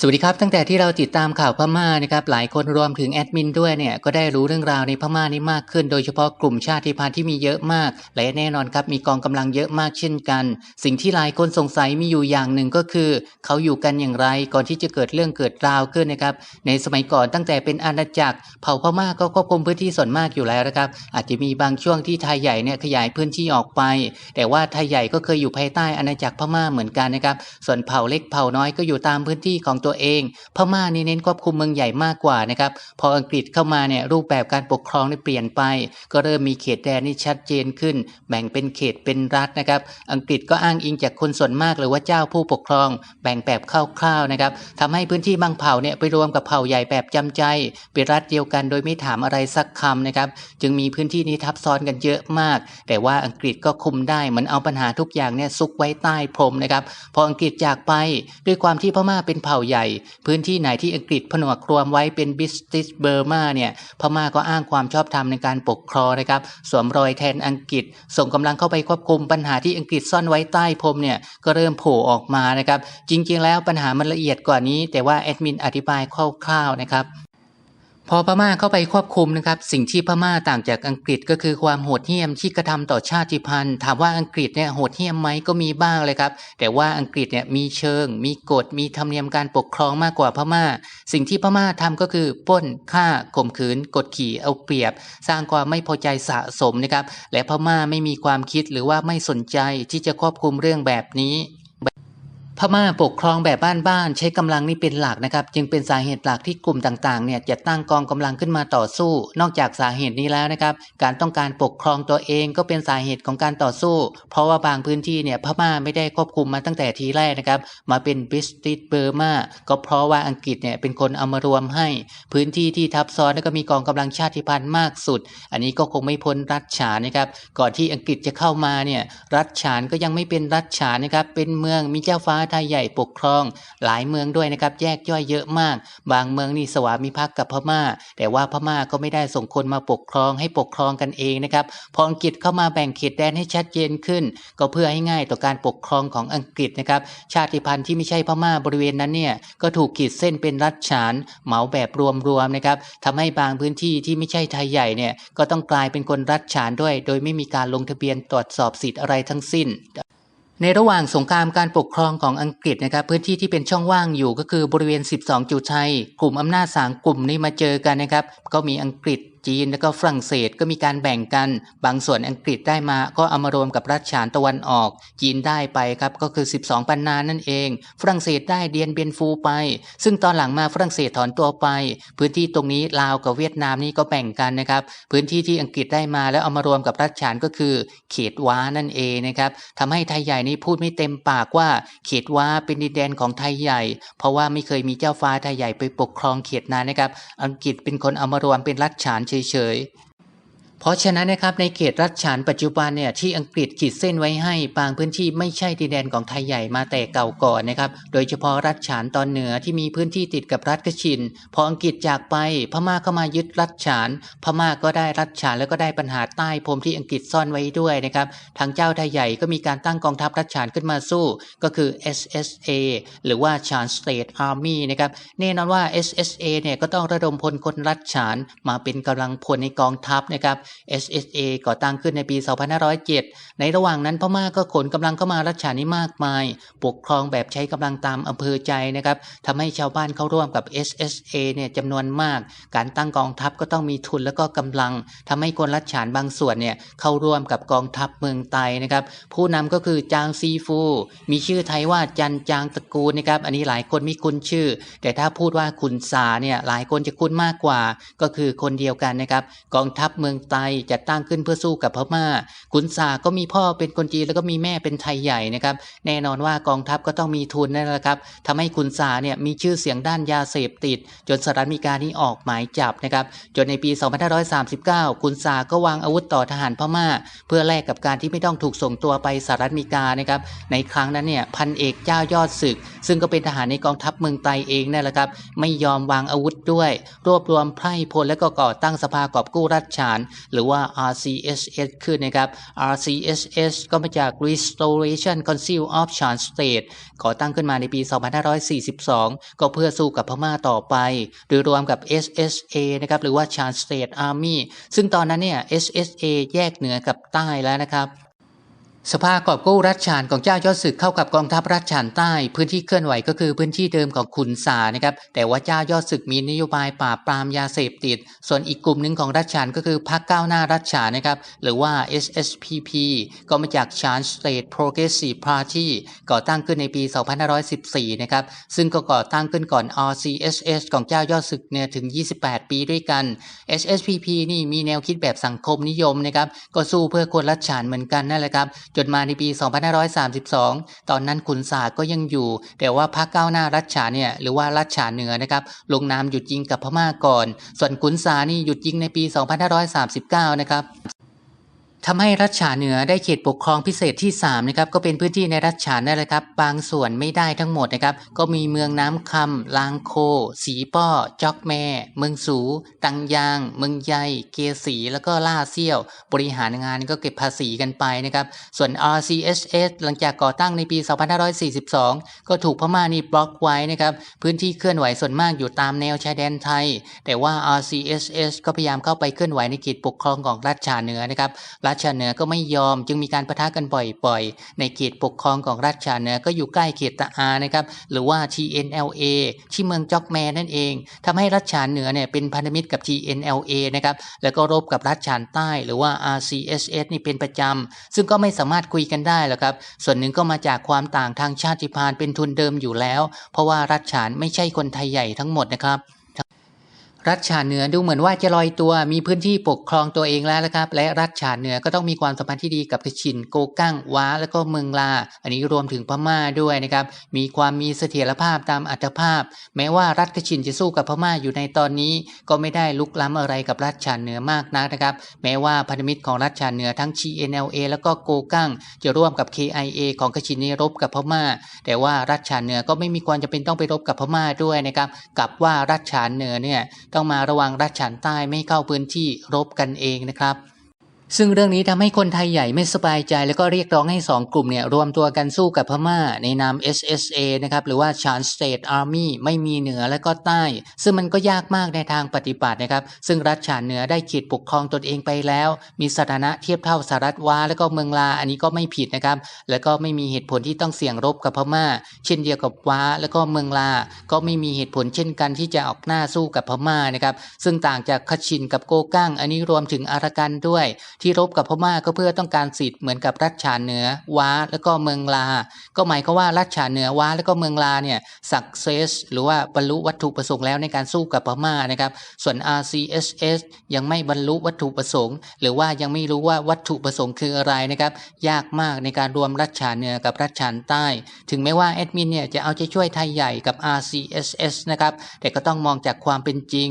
สวัสดีครับตั้งแต่ที่เราติดตามข่าวพม่านะครับหลายคนรวมถึงแอดมินด้วยเนี่ยก็ได้รู้เรื่องราวในพม่านี้มากขึ้น โดยเฉพาะกลุ่มชาติพันธุ์ที่มีเยอะมาก และแน่นอนครับมีกองกำลังเยอะมากเช่นกัน สิ่งที่หลายคนสงสัยมีอยู่อย่างหนึ่งก็คือ เขาอยู่กันอย่างไรก่อนที่จะเกิดเรื่องเกิดราวขึ้นนะครับในสมัยก่อนตั้งแต่เป็นอาณาจักรเผ่าพม่าก็ควบคุมพื้นที่ส่วนมากอยู่แล้วนะครับอาจจะมีบางช่วงที่ไทยใหญ่เนี่ยขยายพื้นที่ออกไป แต่ว่าไทยใหญ่ก็เคยอยู่ภายใต้อาณาจักรพม่าเหมือนกันนะครับส่วนเผ่าเล็กเผ่าน้อยก็อยู่ตามพื้นที่ของตัวเอง พม่านี่เน้นควบคุมเมืองใหญ่มากกว่านะครับพออังกฤษเข้ามาเนี่ยรูปแบบการปกครองนี่เปลี่ยนไป ก็เริ่มมีเขตแดนนี่ชัดเจนขึ้น แบ่งเป็นเขตเป็นรัฐนะครับ อังกฤษก็อ้างอิงจากคนส่วนมากหรือว่าเจ้าผู้ปกครอง แบ่งแบบคร่าวๆนะครับทำให้พื้นที่บางเผ่าเนี่ยไปรวมกับเผ่าใหญ่แบบจำใจเป็นรัฐเดียวกันโดยไม่ถามอะไรสักคำนะครับ จึงมีพื้นที่นี้ทับซ้อนกันเยอะมาก แต่ว่าอังกฤษก็คุมได้เหมือนเอาปัญหาทุกอย่างเนี่ยซุกไว้ใต้พรมนะครับพออังกฤษจากไปด้วยความที่พม่าเป็นเผ่าใหญ่ พื้นที่ไหนที่อังกฤษผนวกรวมไว้เป็นบิสติสเบอร์มาเนี่ยพม่าก็อ้างความชอบธรรมในการปกครองนะครับสวมรอยแทนอังกฤษ ส่งกำลังเข้าไปควบคุมปัญหาที่อังกฤษซ่อนไว้ใต้พรมเนี่ยก็เริ่มโผล่ออกมานะครับจริงๆ แล้วปัญหามันละเอียดกว่านี้ แต่ว่าแอดมินอธิบายคร่าวๆนะครับ พอพม่าเข้าไปควบคุมนะครับ สิ่งที่พม่าต่างจากอังกฤษก็คือความโหดเหี้ยมที่กระทำต่อชาติพันธุ์ ถามว่าอังกฤษเนี่ยโหดเหี้ยมไหมก็มีบ้างเลยครับ แต่ว่าอังกฤษเนี่ยมีเชิง มีกฎมีธรรมเนียมการปกครองมากกว่าพม่า สิ่งที่พม่าทำก็คือป้นฆ่าข่มขืน กดขี่เอาเปรียบ สร้างความไม่พอใจสะสมนะครับ และพม่าไม่มีความคิดหรือว่าไม่สนใจที่จะควบคุมเรื่องแบบนี้ พม่าปกครองแบบบ้านๆใช้กำลังนี่เป็นหลักนะครับ จึงเป็นสาเหตุหลักที่กลุ่มต่างๆเนี่ยจะตั้งกองกำลังขึ้นมาต่อสู้ นอกจากสาเหตุนี้แล้วนะครับ การต้องการปกครองตัวเองก็เป็นสาเหตุของการต่อสู้ เพราะว่าบางพื้นที่เนี่ยพม่าไม่ได้ควบคุมมาตั้งแต่ทีแรกนะครับ มาเป็นบิสติสเบอร์มาก็เพราะว่าอังกฤษเนี่ยเป็นคนเอามารวมให้ พื้นที่ที่ทับซ้อนแล้วก็มีกองกำลังชาติพันธุ์มากสุด อันนี้ก็คงไม่พ้นรัฐฉานนะครับ ก่อนที่อังกฤษจะเข้ามาเนี่ยรัฐฉานก็ยังไม่เป็นรัฐฉานนะครับเป็นเมืองมีเจ้าฟ้าไทยใหญ่ปกครอง หลายเมืองด้วยนะครับแยกย่อยเยอะมาก บางเมืองนี่สวามิภักดิ์กับพม่า แต่ว่าพม่าก็ไม่ได้ส่งคนมาปกครองให้ปกครองกันเองนะครับพออังกฤษเข้ามาแบ่งเขตแดนให้ชัดเจนขึ้น ก็เพื่อให้ง่ายต่อการปกครองของอังกฤษนะครับชาติพันธุ์ที่ไม่ใช่พม่าบริเวณนั้นเนี่ยก็ถูกขีดเส้นเป็นรัฐฉานเหมาแบบรวมๆนะครับทำให้บางพื้นที่ที่ไม่ใช่ไทยใหญ่เนี่ยก็ต้องกลายเป็นคนรัฐฉานด้วย โดยไม่มีการลงทะเบียนตรวจสอบสิทธิ์อะไรทั้งสิ้น ในระหว่างสงครามการปกครองของอังกฤษนะครับพื้นที่ที่เป็นช่องว่างอยู่ก็คือบริเวณ 12 จุดชัย กลุ่มอำนาจสามกลุ่มนี้มาเจอกันนะครับ ก็มีอังกฤษ จีนแล้วก็ฝรั่งเศสก็มีการแบ่งกัน บางส่วนอังกฤษได้มาก็เอามารวมกับรัฐฉานตะวันออก จีนได้ไปครับก็คือ 12 ปันนานั่นเอง ฝรั่งเศสได้เดียนเบียนฟูไป ซึ่งตอนหลังมาฝรั่งเศสถอนตัวไป พื้นที่ตรงนี้ลาวกับเวียดนามนี่ก็แบ่งกันนะครับพื้นที่ที่อังกฤษได้มาแล้วเอามารวมกับรัฐฉานก็คือเขตว้านั่นเองนะครับทำให้ไทยใหญ่นี่พูดไม่เต็มปากว่าเขตว้าเป็นดินแดนของไทยใหญ่ เพราะว่าไม่เคยมีเจ้าฟ้าไทยใหญ่ไปปกครองเขตนั้นนะครับ อังกฤษเป็นคนเอามารวมเป็นรัฐฉานเฉยๆ เพราะฉะนั้นนะครับในเขตรัฐฉานปัจจุบันเนี่ยที่อังกฤษขีดเส้นไว้ให้บางพื้นที่ไม่ใช่ดินแดนของไทยใหญ่มาแต่เก่าก่อนนะครับโดยเฉพาะรัฐฉานตอนเหนือที่มีพื้นที่ติดกับรัฐกชิน พออังกฤษจากไปพม่าเขามายึดรัฐฉาน พม่าก็ได้รัฐฉานแล้วก็ได้ปัญหาใต้พรมที่อังกฤษซ่อนไว้ด้วยนะครับทางเจ้าไทยใหญ่ก็มีการตั้งกองทัพรัฐฉานขึ้นมาสู้ ก็คือ SSA หรือว่า Chan State Army นะครับแน่นอนว่า SSA เนี่ยก็ต้องระดมพลคนรัฐฉานมาเป็นกำลังพลในกองทัพนะครับ SSA ก่อตั้งขึ้นในปี 2507 ในระหว่างนั้นพม่าก็ขนกำลังเข้ามารัฐฉานนี้มากมาย ปกครองแบบใช้กำลังตามอำเภอใจนะครับทำให้ชาวบ้านเข้าร่วมกับ SSA เนี่ยจำนวนมาก การตั้งกองทัพก็ต้องมีทุนแล้วก็กำลังทำให้คนรัฐฉานบางส่วนเนี่ยเข้าร่วมกับกองทัพเมืองไตนะครับผู้นำก็คือจางซีฟู มีชื่อไทยว่าจันจางตระกูลนะครับอันนี้หลายคนไม่คุ้นชื่อ แต่ถ้าพูดว่าขุนสาเนี่ยหลายคนจะคุ้นมากกว่า ก็คือคนเดียวกันนะครับกองทัพเมืองไตจัดตั้งขึ้นเพื่อสู้กับพม่า ขุนสาก็มีพ่อเป็นคนจีนแล้วก็มีแม่เป็นไทยใหญ่นะครับ แน่นอนว่ากองทัพก็ต้องมีทุนนั่นแหละครับทำให้ขุนสาเนี่ยมีชื่อเสียงด้านยาเสพติด จนสหรัฐอเมริกานี่ออกหมายจับนะครับ จนในปี 2539 ขุนสาก็วางอาวุธต่อทหารพม่า เพื่อแลกกับการที่ไม่ต้องถูกส่งตัวไปสหรัฐอเมริกานะครับ ในครั้งนั้นเนี่ยพันเอกเจ้ายอดศึก ซึ่งก็เป็นทหารในกองทัพเมืองไตเองนั่นแหละครับ ไม่ยอมวางอาวุธด้วย รวบรวมไพร่พลและก็ก่อตั้งสภากอบกู้รัฐฉานหรือว่า RCSS ขึ้นนะครับ RCSS ก็มาจาก Restoration Council of Chan State ก่อตั้งขึ้นมาในปี 2542 ก็เพื่อสู้กับพม่าต่อไป โดยรวมกับ SSA นะครับหรือว่า Chan State Army ซึ่งตอนนั้นเนี่ย SSA แยกเหนือกับใต้แล้วนะครับ สภากอบกู้รัฐฉานของเจ้ายอดศึกเข้ากับกองทัพรัฐฉานใต้ พื้นที่เคลื่อนไหวก็คือพื้นที่เดิมของขุนสานะครับ แต่ว่าเจ้ายอดศึกมีนโยบายปราบปรามยาเสพติด ส่วนอีกกลุ่มหนึ่งของรัฐฉานก็คือพรรคก้าวหน้ารัฐฉานนะครับ หรือว่า SSPP ก็มาจาก Chan State Progressive Party ก่อตั้งขึ้นในปี 2514 นะครับ ซึ่งก็ก่อตั้งขึ้นก่อน RCSS ของเจ้ายอดศึกเนี่ยถึง 28 ปีด้วยกัน SSPP นี่มีแนวคิดแบบสังคมนิยมนะครับ ก็สู้เพื่อคนรัฐฉานเหมือนกันนั่นแหละครับจนมาในปี 2532 ตอนนั้นขุนสาก็ยังอยู่ แต่ว่าพรรคก้าวหน้ารัชฉานเนี่ยหรือว่ารัชฉานเหนือนะครับลงนามหยุดยิงกับพม่าก่อน ส่วนขุนสานี่หยุดยิงในปี 2539 นะครับ ทำให้รัชฉาเหนือได้เขตปกครองพิเศษที่3นะครับก็เป็นพื้นที่ในรัชฉานนั่นแหละครับ บางส่วนไม่ได้ทั้งหมดนะครับ ก็มีเมืองน้ำคำลางโค สีป้อ จอกแม่ เมืองสู ตังยาง เมืองใยเกสีแล้วก็ล่าเซี่ยว บริหารงานก็เก็บภาษีกันไปนะครับ ส่วน RCSS หลังจากก่อตั้งในปี 2542 ก็ถูกพม่านี่บล็อกไว้นะครับพื้นที่เคลื่อนไหวส่วนมากอยู่ตามแนวชายแดนไทย แต่ว่า RCSS ก็พยายามเข้าไปเคลื่อนไหวในเขตปกครองของรัฐฉานเหนือนะครับรัฐฉาเหนือก็ไม่ยอม จึงมีการประทะกันบ่อยๆ ในเขตปกครองของรัฐฉาเหนือก็อยู่ใกล้เขตตะอานะครับหรือว่า TNLA ที่เมืองจอกแมนั่นเองทำให้รัฐฉาเหนือเนี่ยเป็นพันธมิตรกับ TNLA นะครับแล้วก็รบกับรัฐฉานใต้หรือว่า RCSS นี่เป็นประจำซึ่งก็ไม่สามารถคุยกันได้หรอกครับส่วนหนึ่งก็มาจากความต่างทางชาติพันธุ์เป็นทุนเดิมอยู่แล้ว เพราะว่ารัฐฉานไม่ใช่คนไทยใหญ่ทั้งหมดนะครับ รัฐฉาเหนือดูเหมือนว่าจะลอยตัวมีพื้นที่ปกครองตัวเองแล้วนะครับ และรัฐฉาเหนือก็ต้องมีความสัมพันธ์ที่ดีกับกชินโกกั้งว้า และก็เมืองลา อันนี้รวมถึงพม่าด้วยนะครับ มีความมีเสถียรภาพตามอัตภาพ แม้ว่ารัฐกชินจะสู้กับพม่าอยู่ในตอนนี้ ก็ไม่ได้ลุกล้ำอะไรกับรัฐฉาเหนือมากนักนะครับ แม้ว่าพันธมิตรของรัฐฉาเหนือทั้ง GNLA แล้วก็โกกั้ง จะร่วมกับ KIA ของกชินนี้รบกับพม่า แต่ว่ารัฐฉาเหนือก็ไม่มีความจำเป็นต้องไปรบกับพม่าด้วยนะครับกลับว่ารัฐฉาเหนือเนี่ยต้องมาระวังรัฐฉานใต้ไม่เข้าพื้นที่รบกันเองนะครับ ซึ่งเรื่องนี้ทำให้คนไทยใหญ่ไม่สบายใจ แล้วก็เรียกร้องให้ 2 กลุ่มเนี่ยรวมตัวกันสู้กับพม่า ในนาม SSA นะครับหรือว่า Chan State Army ไม่มีเหนือและก็ใต้ ซึ่งมันก็ยากมากในทางปฏิบัตินะครับ ซึ่งรัฐฉานเหนือได้เขตปกครองตนเองไปแล้ว มีสถานะเทียบเท่าสหรัฐวาและก็เมืองลาอันนี้ก็ไม่ผิดนะครับ แล้วก็ไม่มีเหตุผลที่ต้องเสี่ยงรบกับพม่า เช่นเดียวกับว้าและก็เมืองลา ก็ไม่มีเหตุผลเช่นกันที่จะออกหน้าสู้กับพม่านะครับซึ่งต่างจากคชินกับโกกั้งอันนี้รวมถึงอารากันด้วยที่รบกับพม่าก็เพื่อต้องการสิทธิ์เหมือนกับรัฐฉานเหนือว้าแล้วก็เมืองลา ก็หมายความว่ารัฐฉานเหนือว้าแล้วก็เมืองลาเนี่ย success หรือว่าบรรลุวัตถุประสงค์แล้วในการสู้กับพม่านะครับส่วน RCSS ยังไม่บรรลุวัตถุประสงค์ หรือว่ายังไม่รู้ว่าวัตถุประสงค์คืออะไรนะครับยากมากในการรวมรัฐฉานเหนือกับรัฐฉานใต้ ถึงแม้ว่าแอดมินเนี่ยจะเอาใจช่วยไทยใหญ่กับ RCSS นะครับแต่ก็ต้องมองจากความเป็นจริง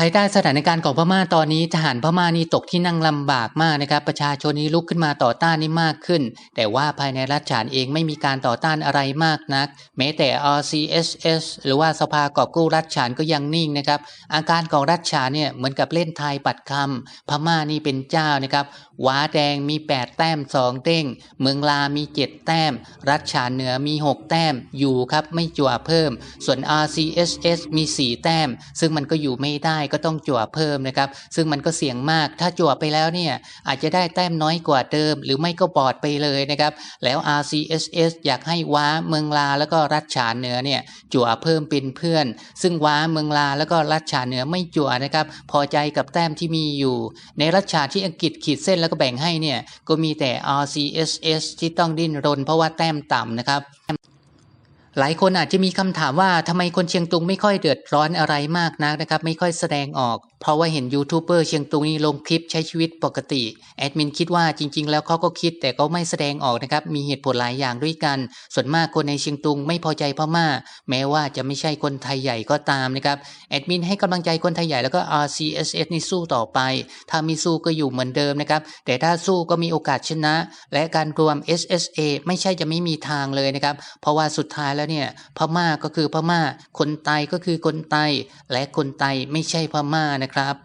ภายใต้สถานการณ์ของพม่าตอนนี้ทหารพม่านี่ตกที่นั่งลำบากมากนะครับ ประชาชนนี้ลุกขึ้นมาต่อต้านนี่มากขึ้น แต่ว่าภายในรัฐฉานเองไม่มีการต่อต้านอะไรมากนัก แม้แต่ RCSS หรือว่าสภากอบกู้รัฐฉานก็ยังนิ่งนะครับ อาการของรัฐฉานเนี่ยเหมือนกับเล่นทายปัดคำพม่านี่เป็นเจ้านะครับ ว้าแดงมี 8 แต้ม2เด้ง เมืองลามี 7 แต้ม รัฐฉานเหนือมี 6 แต้ม อยู่ครับไม่จั่วเพิ่ม ส่วน RCSS มี 4 แต้ม ซึ่งมันก็อยู่ไม่ได้ก็ต้องจั่วเพิ่มนะครับ ซึ่งมันก็เสี่ยงมาก ถ้าจั่วไปแล้วเนี่ยอาจจะได้แต้มน้อยกว่าเดิม หรือไม่ก็บอดไปเลยนะครับ แล้ว RCSS อยากให้ว้าเมืองลาแล้วก็รัฐฉานเหนือเนี่ยจั่วเพิ่มเป็นเพื่อน ซึ่งว้าเมืองลาแล้วก็รัฐฉานเหนือไม่จั่วนะครับ พอใจกับแต้มที่มีอยู่ ในรัฐฉานที่อังกฤษขีดเส้นแล้วก็แบ่งให้เนี่ยก็มีแต่ RCSS ที่ต้องดิ้นรน เพราะว่าแต้มต่ำนะครับ หลายคนอาจจะมีคำถามว่าทำไมคนเชียงตุงไม่ค่อยเดือดร้อนอะไรมากนักนะครับ ไม่ค่อยแสดงออกเพราะว่าเห็นยูทูบเบอร์เชียงตุงนี่ลงคลิปใช้ชีวิตปกติ แอดมินคิดว่าจริง ๆ แล้วเขาก็คิดแต่ก็ไม่แสดงออกนะครับ มีเหตุผลหลายอย่างด้วยกัน ส่วนมากคนในเชียงตุงไม่พอใจพม่า แม้ว่าจะไม่ใช่คนไทยใหญ่ก็ตามนะครับ แอดมินให้กำลังใจคนไทยใหญ่แล้วก็ RCSS นี่สู้ต่อไป ถ้ามีสู้ก็อยู่เหมือนเดิมนะครับ แต่ถ้าสู้ก็มีโอกาสชนะ และการรวม SSA ไม่ใช่จะไม่มีทางเลยนะครับ เพราะว่าสุดท้ายแล้วเนี่ยพม่าก็คือพม่า คนไตก็คือคนไตและคนไตไม่ใช่พม่านะนะครับ